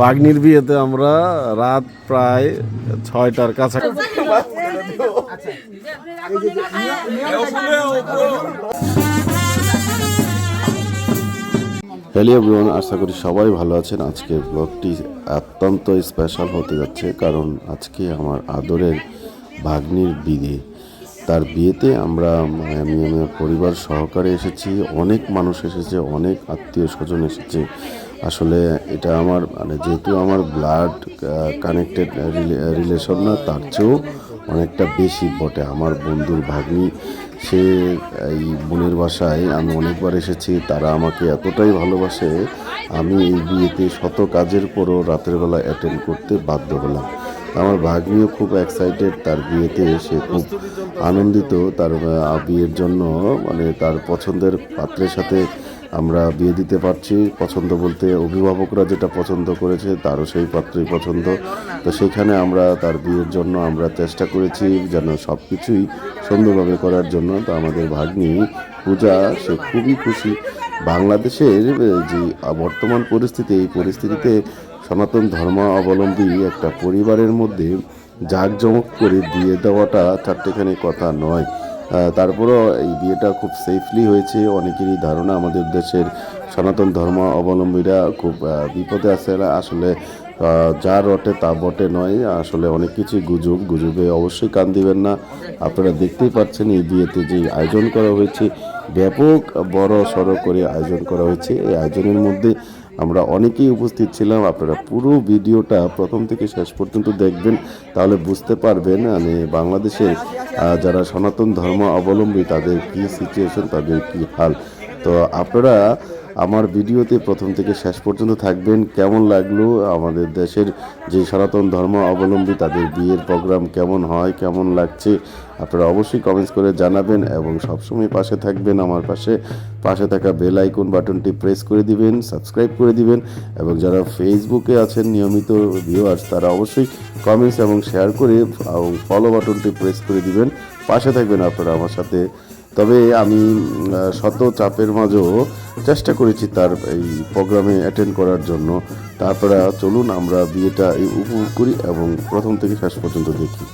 বাগনির বিয়েতে আমরা রাত প্রায় ছয়টার কাছাকাছি। হ্যালো এভরিওয়ান আশা করি সবাই ভালো আছেন। আজকে ব্লগটি অত্যন্ত স্পেশাল হতে যাচ্ছে কারণ আজকে আমার আদরের ভাগ্নির বিয়ে। তার বিয়েতে আমরা মানে আমি আমার পরিবার সহকারে এসেছি, অনেক মানুষ এসেছে, অনেক আত্মীয় স্বজন এসেছে। আসলে এটা আমার মানে যেহেতু আমার ব্লাড কানেক্টেড রিলেশন না, তার চেয়েও অনেকটা বেশি বটে। আমার বন্ধুর ভাগ্নি, সে, এই বোনের বাসায় আমি অনেকবার এসেছি, তারা আমাকে এতটাই ভালোবাসে, আমি এই বিয়েতে শত কাজের পরও রাতের বেলা অ্যাটেন্ড করতে বাধ্য হলাম। আমার ভাগ্নিও খুব এক্সাইটেড তার বিয়েতে সে খুব আনন্দিত তার বিয়ের জন্য মানে তার পছন্দের পাত্রের সাথে আমরা বিয়ে দিতে পারছি। পছন্দ বলতে অভিভাবকরা যেটা পছন্দ করেছে তারও সেই পাত্রই পছন্দ। তো সেখানে আমরা তার বিয়ের জন্য আমরা চেষ্টা করেছি যেন সব কিছুই সুন্দরভাবে করার জন্য। তো আমাদের ভাগ্নি পূজা, সে খুবই খুশি। বাংলাদেশের যে বর্তমান পরিস্থিতি, এই পরিস্থিতিতে সনাতন ধর্ম অবলম্বী একটা পরিবারের মধ্যে জাঁকজমক করে দিয়ে দেওয়াটা চারটেখানি কথা নয়। তারপরও এই বিয়েটা খুব সেফলি হয়েছে। অনেকেরই ধারণা আমাদের দেশের সনাতন ধর্ম অবলম্বীরা খুব বিপদে আছে। এরা আসলে যা রটে তা বটে নয়। আসলে অনেক কিছুই গুজব। গুজবে অবশ্যই কান দিবেন না। আপনারা দেখতেই পাচ্ছেন এই বিয়েতে যে আয়োজন করা হয়েছে। ব্যাপক বড় সড়ো করে আয়োজন করা হয়েছে। এই আয়োজনের মধ্যে আমরা অনেকেই উপস্থিত ছিলাম, আপনারা পুরো ভিডিওটা প্রথম থেকে শেষ পর্যন্ত দেখবেন, তাহলে বুঝতে পারবেন মানে বাংলাদেশের যারা সনাতন ধর্ম অবলম্বী তাদের কী সিচুয়েশন তাদের কী হাল। তো আপনারা আমার ভিডিওতে প্রথম থেকে শেষ পর্যন্ত থাকবেন। কেমন লাগল আমাদের দেশের যে সনাতন ধর্ম অবলম্বী, তাদের বিয়ের প্রোগ্রাম কেমন হয়, কেমন লাগছে, আপনারা অবশ্যই কমেন্টস করে জানাবেন এবং সবসময় পাশে থাকবেন আমার পাশে। পাশে থাকা বেল আইকন বাটনটি প্রেস করে দিবেন সাবস্ক্রাইব করে দিবেন এবং যারা ফেসবুকে আছেন, নিয়মিত ভিউয়ার্স তারা অবশ্যই কমেন্টস এবং শেয়ার করে এবং ফলো বাটনটি প্রেস করে দিবেন। পাশে থাকবেন আপনারা আমার সাথে। তবে আমি শত চাপের মাঝেও চেষ্টা করেছি তার এই প্রোগ্রামে অ্যাটেন্ড করার জন্য। তারপরে চলুন আমরা বিয়েটা উপভোগ করি এবং প্রথম থেকে শেষ পর্যন্ত দেখি।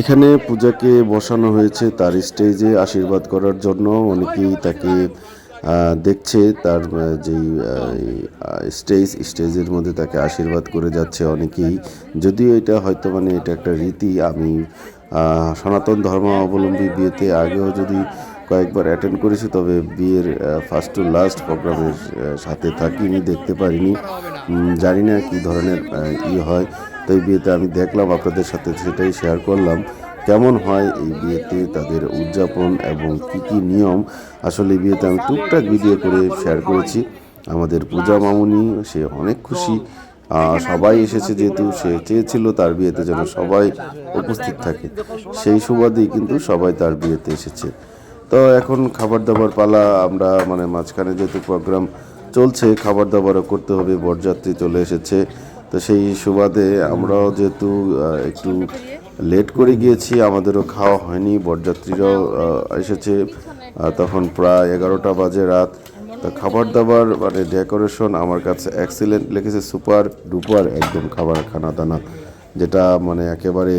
এখানে পূজাকে বসানো হয়েছে, তার স্টেজে আশীর্বাদ করার জন্য। অনেকেই তাকে দেখছে, তার যেই স্টেজ, স্টেজের মধ্যে তাকে আশীর্বাদ করে যাচ্ছে অনেকেই। যদিও এটা হয়তো মানে এটা একটা রীতি, আমি সনাতন ধর্ম অবলম্বী বিয়েতে আগেও যদি কয়েকবার অ্যাটেন্ড করেছি, তবে বিয়ের ফার্স্ট টু লাস্ট প্রোগ্রামের সাথে থাকিনি, দেখতে পারিনি। জানি না কী ধরনের ই হয়। তো এই বিয়েতে আমি দেখলাম, আপনাদের সাথে সেটাই শেয়ার করলাম। কেমন হয় এই বিয়েতে তাদের উদযাপন এবং কি কি নিয়ম? আসলে এই বিয়েতে আমি টুকটাক ভিডিও করে শেয়ার করেছি। আমাদের পূজা মামুনি, সে অনেক খুশি। সবাই এসেছে যেহেতু, সে চেয়েছিল তার বিয়েতে যেন সবাই উপস্থিত থাকে। সেই সুবাদেই কিন্তু সবাই তার বিয়েতে এসেছে। তো এখন খাবার দাবার পালা, আমরা মানে মাঝখানে যেহেতু প্রোগ্রাম চলছে খাবার দাবারও করতে হবে, বরযাত্রী চলে এসেছে। তো সেই সুবাদে আমরাও যেহেতু একটু লেট করে গিয়েছি, আমাদেরও খাওয়া হয়নি, বরযাত্রীরাও এসেছে। তখন প্রায় এগারোটা বাজে রাত। তো খাবার দাবার মানে ডেকোরেশন আমার কাছে এক্সিলেন্ট লেগেছে সুপার ডুপার একদম খাবার খানা দানা, যেটা মানে একেবারে,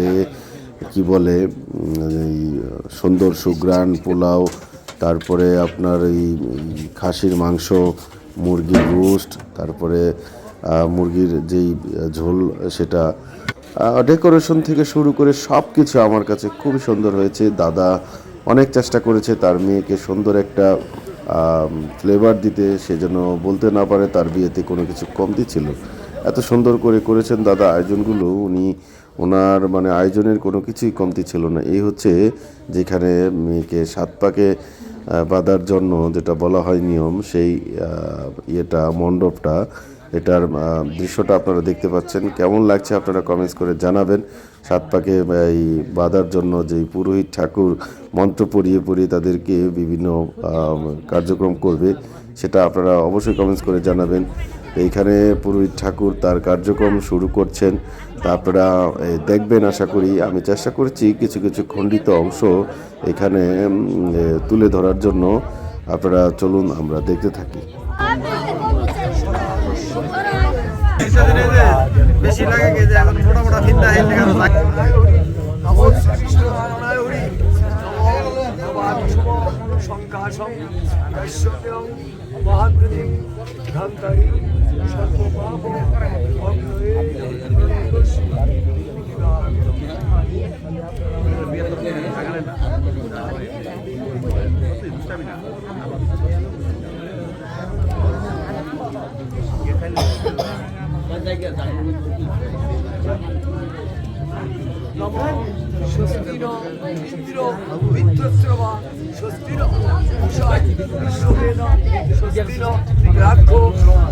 কি বলে এই সুন্দর সুগ্রান পোলাও, তারপরে আপনার এই খাসির মাংস, মুরগির রোস্ট, তারপরে মুরগির যেই ঝোল সেটা ডেকোরেশন থেকে শুরু করে সব কিছু আমার কাছে খুবই সুন্দর হয়েছে। দাদা অনেক চেষ্টা করেছে তার মেয়েকে সুন্দর একটা ফ্লেভার দিতে, সে যেন বলতে না পারে তার বিয়েতে কোনো কিছু কমতি ছিল। এত সুন্দর করে করেছেন দাদা আয়োজনগুলো। উনি ওনার মানে আয়োজনের কোনো কিছুই কমতি ছিল না। এই হচ্ছে যেখানে মেয়েকে সাত পাকে বাঁধার জন্য যেটা বলা হয় নিয়ম, সেই ইয়েটা, মণ্ডপটা, এটার দৃশ্যটা আপনারা দেখতে পাচ্ছেন। কেমন লাগছে আপনারা কমেন্টস করে জানাবেন। সাত পাকে এই বাঁধার জন্য যে পুরোহিত ঠাকুর মন্ত্র পড়িয়ে পড়িয়ে তাদেরকে বিভিন্ন কার্যক্রম করবে, সেটা আপনারা অবশ্যই কমেন্টস করে জানাবেন। এইখানে পুরোহিত ঠাকুর তার কার্যক্রম শুরু করছেন। তা আপনারা দেখবেন, আশা করি। আমি চেষ্টা করেছি কিছু কিছু খণ্ডিত অংশ এখানে তুলে ধরার জন্য। আপনারা চলুন, আমরা দেখতে থাকি। বেশি লাগে যে এখন মোটা মোটা ফিন্দা হেলতে গেল স্বস্তির ইন্দ্র মিত্রশ্রবা স্বস্তির উষায় বিশ্ববেদ স্বস্তির রাঘ্য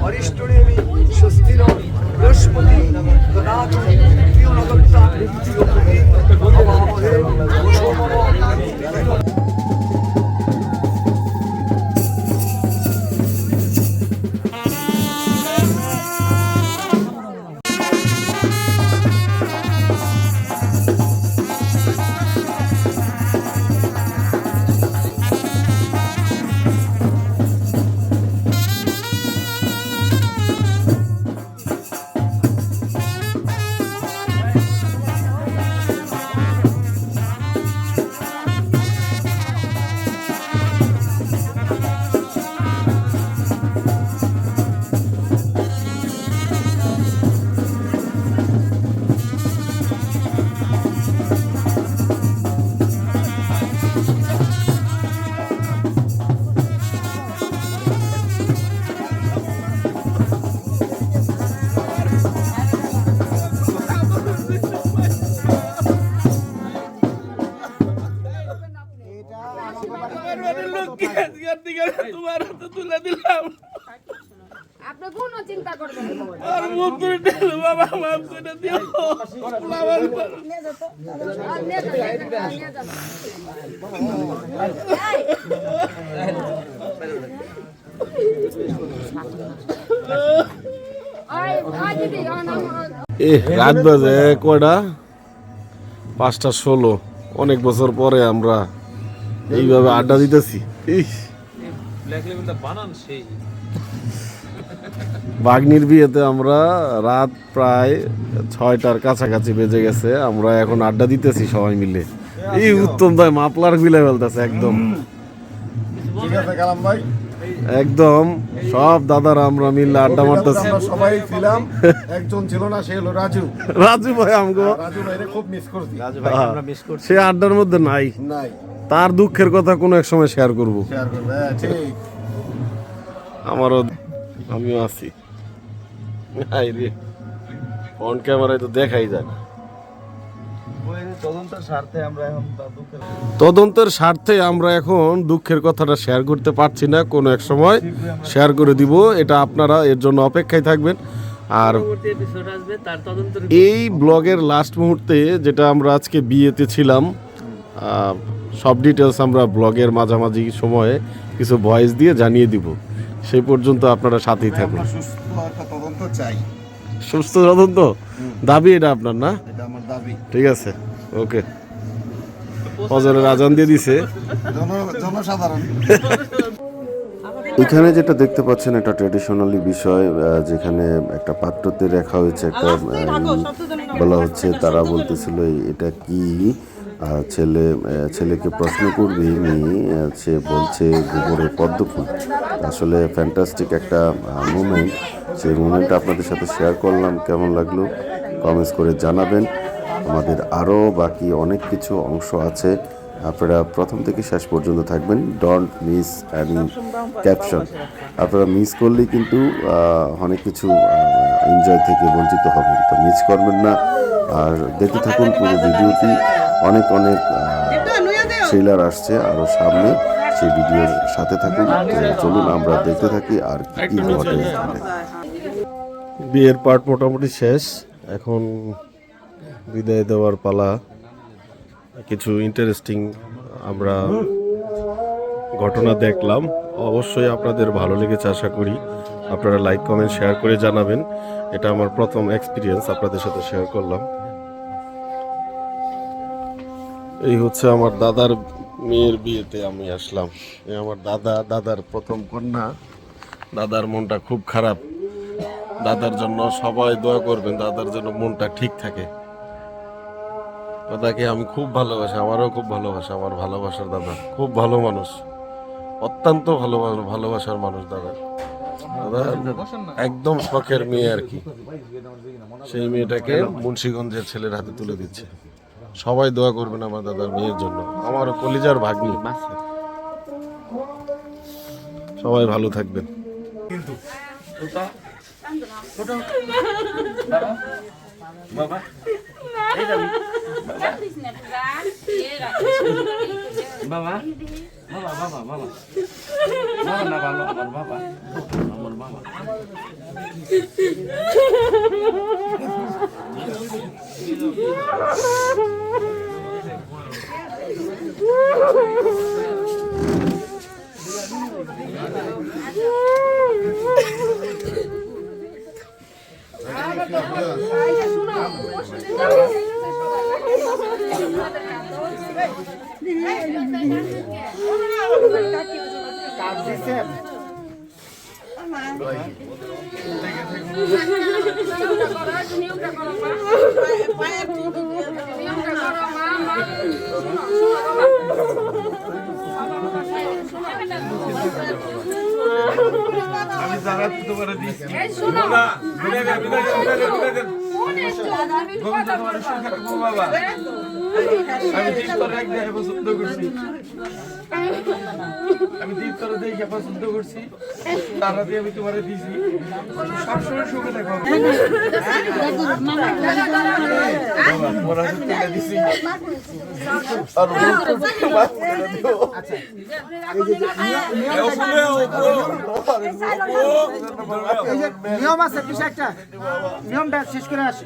অরিষ্টনেমি স্বস্তির বৃহস্পতি দদাত প্রিয়নগত্তা প্রিয়পুরী অভাবহে সোমম আপনি কোনো চিন্তা করবেন আর মুখ তুলে দিল বাবা মাফ করে দিও। বাবা আর নিয়ে যাব, নিয়ে যাব, নিয়ে যাব। এই, ওই, ওই দিদি, ওই নাম- এ রাত বাজে কয়টা? পাঁচটা ষোলো। অনেক বছর পরে আমরা এইভাবে আড্ডা দিতেছি। ইস। বাগনির বিয়েতে আমরা রাত প্রায় ছয়টার কাছাকাছি বেজে গেছে আমরা এখন আড্ডা দিতেছি সবাই মিলে। এই উত্তম দায় মাপলার মিলে ফেলতেছে একদম। ঠিক আছে কালাম ভাই। একদম সব দাদারা আমরা মিলে আড্ডা মারতেছি। সবাই ছিলাম একজন ছিল না সে হলো রাজু। রাজু ভাই আমগো। রাজু ভাইরে খুব মিস করছি। সে আড্ডার মধ্যে নাই। নাই। তার দুঃখের কথা কোনো এক সময় শেয়ার করব। শেয়ার করবে হ্যাঁ, ঠিক। আমারও আমিও আছি। রে ফ্রন্ট ক্যামেরায় তো দেখাই যায় না। তদন্তের স্বার্থে আমরা এখন দুঃখের তদন্তের স্বার্থে আমরা এখন দুঃখের কথাটা শেয়ার করতে পারছি না কোনো এক সময় শেয়ার করে দিব এটা আপনারা এর জন্য অপেক্ষায় থাকবেন। আর পরবর্তী এপিসোড আসবে তার তদন্ত এই ব্লগের লাস্ট মুহূর্তে যেটা আমরা আজকে বিয়েতে ছিলাম আহ, সব ডিটেলস আমরা ব্লগের মাঝামাঝি সময়ে কিছু ভয়েস দিয়ে জানিয়ে দিব। সেই পর্যন্ত আপনারা সাথেই থাকুন। সুস্থ তদন্ত চাই। সুস্থ তদন্ত? দাবি এটা আপনার না? দাবি। ঠিক আছে ওকে। ফজরের আজান দিয়ে দিছে। জনসাধারণ। এখানে যেটা দেখতে পাচ্ছেন এটা ট্রেডিশনালি বিষয় যেখানে একটা পাত্রতে রাখা হয়েছে একটা বলা হচ্ছে তারা বলতেছিল এই- এটা কি? ছেলে ছেলেকে প্রশ্ন করবে মেয়ে সে বলছে গোবরে পদ্ম ফুল আসলে ফ্যান্টাস্টিক একটা মুমেন্ট সেই মুমেন্টটা আপনাদের সাথে শেয়ার করলাম, কেমন লাগল? কমেন্টস করে জানাবেন। আমাদের আরও বাকি অনেক কিছু অংশ আছে। আপনারা প্রথম থেকে শেষ পর্যন্ত থাকবেন। ডোন্ট মিস অ্যানি ক্যাপশন আপনারা মিস করলেই কিন্তু অনেক কিছু এনজয় থেকে বঞ্চিত হবেন। তো মিস করবেন না। আর দেখতে থাকুন পুরো ভিডিওটি। অনেক অনেক ট্রেলার আসছে আরও সামনে। সেই ভিডিওর সাথে থাকুন। চলুন আমরা দেখতে থাকি আর কি ঘটে এখানে। বিয়ের পার্ট মোটামুটি শেষ। এখন বিদায় দেওয়ার পালা। কিছু ইন্টারেস্টিং আমরা ঘটনা দেখলাম। অবশ্যই আপনাদের ভালো লেগেছে আশা করি। আপনারা লাইক কমেন্ট শেয়ার করে জানাবেন। এটা আমার প্রথম এক্সপিরিয়েন্স আপনাদের সাথে শেয়ার করলাম। এই হচ্ছে আমার দাদার মেয়ের বিয়েতে আমি আসলাম। এই আমার দাদা, দাদার প্রথম কন্যা। দাদার মনটা খুব খারাপ। দাদার জন্য সবাই দোয়া করবেন, দাদার জন্য মনটা ঠিক থাকে। দাদাকে আমি খুব ভালোবাসি, আমারও খুব ভালোবাসা, আমার ভালোবাসার দাদা। খুব ভালো মানুষ। অত্যন্ত ভালো ভালোবাসার মানুষ দাদা। দাদা একদম শখের মেয়ে আর কি। সেই মেয়েটাকে মুন্সিগঞ্জের ছেলের হাতে তুলে দিচ্ছে। সবাই দোয়া করবেন আমার দাদার মেয়ের জন্য আমার কলিজার ভাগ্নি সবাই ভালো থাকবেন বাবা বাবা বাবা বাবা বাবা না ভালো আমার বাবা বাবা Ai, போகணுமா Tá dizendo? এই শুনো। ফোনে একটু, তুমি বিদায় কথা বলবা। আমি তোর এক দেখে পছন্দ করছি। আমি তোর দেখে পছন্দ করছি। তারা দিয়ে আমি তোমারে দিছি। সবসময় সুখে তোমার হাতে দিছি নিয়ম আছে কিছু একটা। নিয়মটা শেষ করে আসি।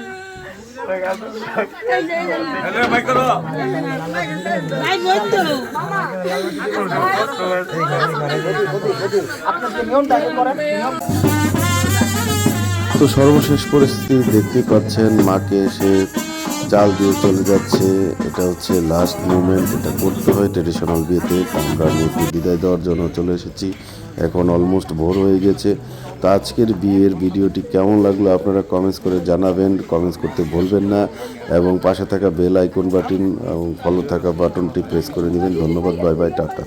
তো সর্বশেষ পরিস্থিতি দেখতে পাচ্ছেন মাকে এসে চাল দিয়ে চলে যাচ্ছে। এটা হচ্ছে লাস্ট মুভমেন্ট এটা করতে হয় ট্রেডিশনাল বিয়েতে। আমরা মেয়েকে বিদায় দেওয়ার জন্য চলে এসেছি। এখন অলমোস্ট ভোর হয়ে গেছে। তো আজকের বিয়ের ভিডিওটি কেমন লাগল আপনারা কমেন্টস করে জানাবেন। কমেন্টস করতে ভুলবেন না। এবং পাশে থাকা বেল আইকন বাটন এবং ফলো থাকা বাটনটি প্রেস করে নেবেন। ধন্যবাদ বাই বাই টাটা।